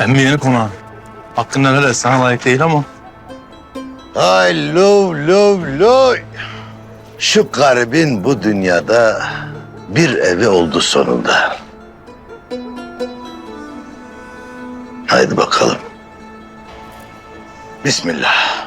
Emmi yeni konağın. Hakkında ne de sana layık değil ama. Ay lov lov lov. Şu garibin bu dünyada bir evi oldu sonunda. Haydi bakalım. Bismillah.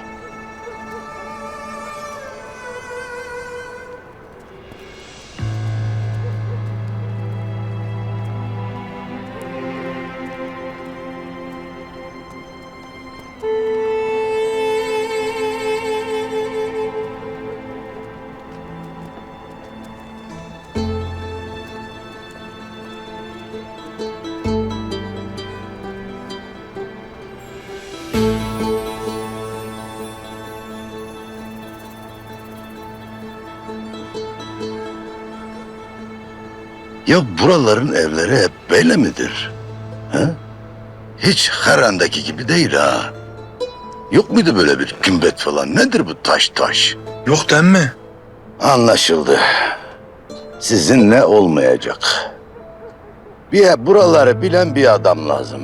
Ya buraların evleri hep böyle midir? Ha? Hiç her andaki gibi değil ha. Yok muydu böyle bir kümbet falan? Nedir bu taş taş? Yok emmi. Anlaşıldı. Sizinle olmayacak. Bir buraları bilen bir adam lazım.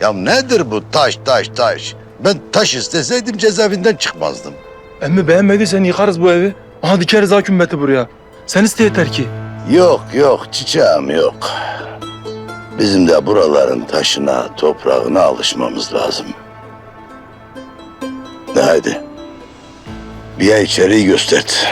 Ya nedir bu taş taş taş? Ben taş isteseydim cezaevinden çıkmazdım. Emmi beğenmediysen yıkarız bu evi. Aha dikeriz ha kümbeti buraya. Sen iste yeter ki. Yok yok çiçeğim yok. Bizim de buraların taşına, toprağına alışmamız lazım. De hadi. Bir ay içeriği göstert.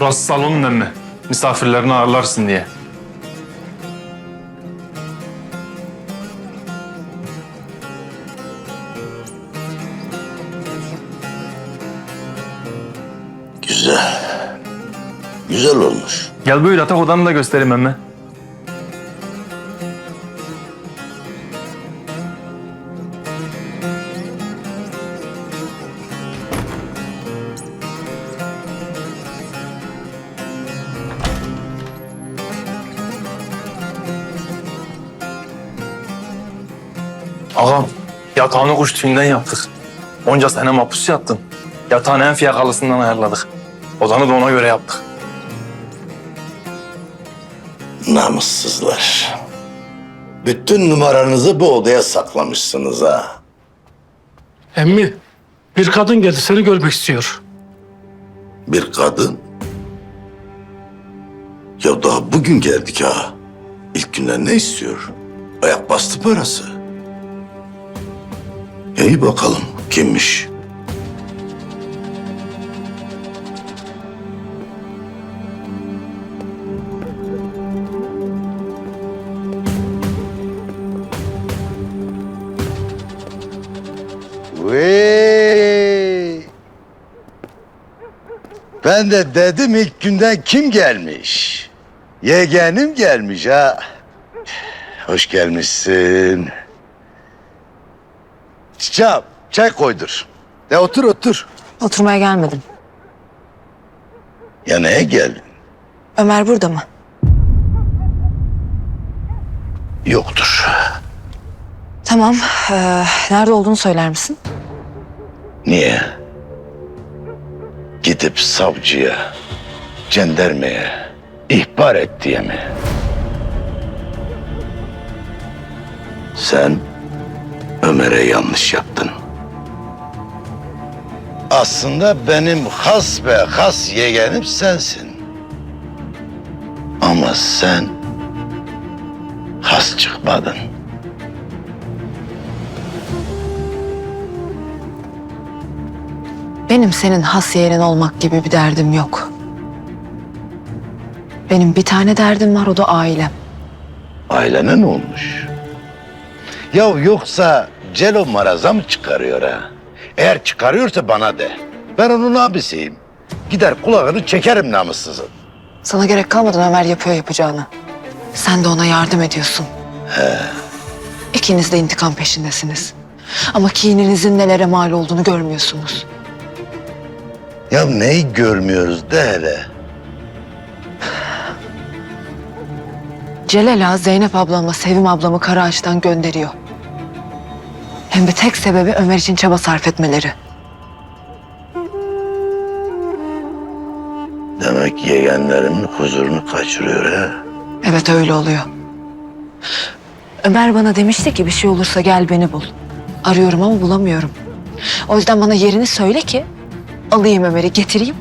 Burası salonun emmi. Misafirlerini ağırlarsın diye. Güzel. Güzel olmuş. Gel buyur yatak odanı da göstereyim emmi. Ağam, yatağını kuş tüyünden yaptık. Onca sene mahpus yattın. Yatağın en fiyakalısından ayarladık. Odanı da ona göre yaptık. Namussuzlar. Bütün numaranızı bu odaya saklamışsınız ha. Emmi, bir kadın geldi seni görmek istiyor. Bir kadın. Ya daha bugün geldik ha. İlk günden ne istiyor? Ayak bastı parası. İyi bakalım kimmiş? Vey! Ben de dedim ilk günden kim gelmiş? Yeğenim gelmiş ha. Hoş gelmişsin. Çiçeğim, çay koydur. De otur otur. Oturmaya gelmedim. Ya neye geldin? Ömer burada mı? Yoktur. Tamam. ee, nerede olduğunu söyler misin? Niye? Gidip savcıya, cendermeye ihbar et diye mi? Sen Ömer'e yanlış yaptın. Aslında benim has ve has yeğenim sensin. Ama sen has çıkmadın. Benim senin has yeğenin olmak gibi bir derdim yok. Benim bir tane derdim var o da ailem. Ailene ne olmuş? Ya yoksa Celo maraza mı çıkarıyor ha? Eğer çıkarıyorsa bana de. Ben onun abisiyim. Gider kulağını çekerim namussuzun. Sana gerek kalmadan Ömer yapıyor yapacağını. Sen de ona yardım ediyorsun. İkiniz de intikam peşindesiniz. Ama kininizin nelere mal olduğunu görmüyorsunuz. Ya neyi görmüyoruz de hele. Celal Ağa Zeynep ablamla Sevim ablamı Karaağaç'tan gönderiyor. Hem de tek sebebi Ömer için çaba sarf etmeleri. Demek yeğenlerimin huzurunu kaçırıyor ha. Evet öyle oluyor. Ömer bana demişti ki bir şey olursa gel beni bul. Arıyorum ama bulamıyorum. O yüzden bana yerini söyle ki alayım Ömer'i getireyim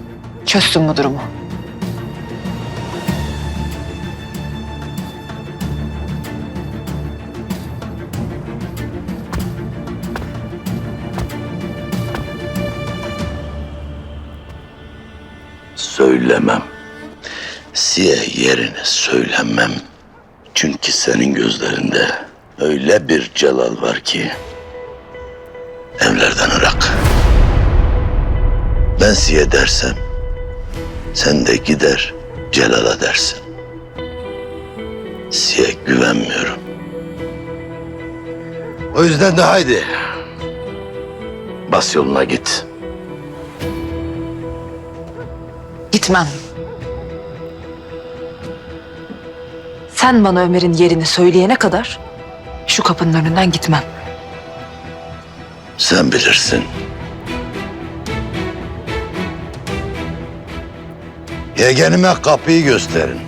çözsün bu durumu. Söylemem. Siye yerini söylemem. Çünkü senin gözlerinde öyle bir celal var ki evlerden ırak. Ben siye dersem sen de gider Celal'a dersin. Siye güvenmiyorum. O yüzden de haydi. Bas yoluna git. Gitmem. Sen bana Ömer'in yerini söyleyene kadar şu kapının önünden gitmem. Sen bilirsin. Yeğenime kapıyı gösterin.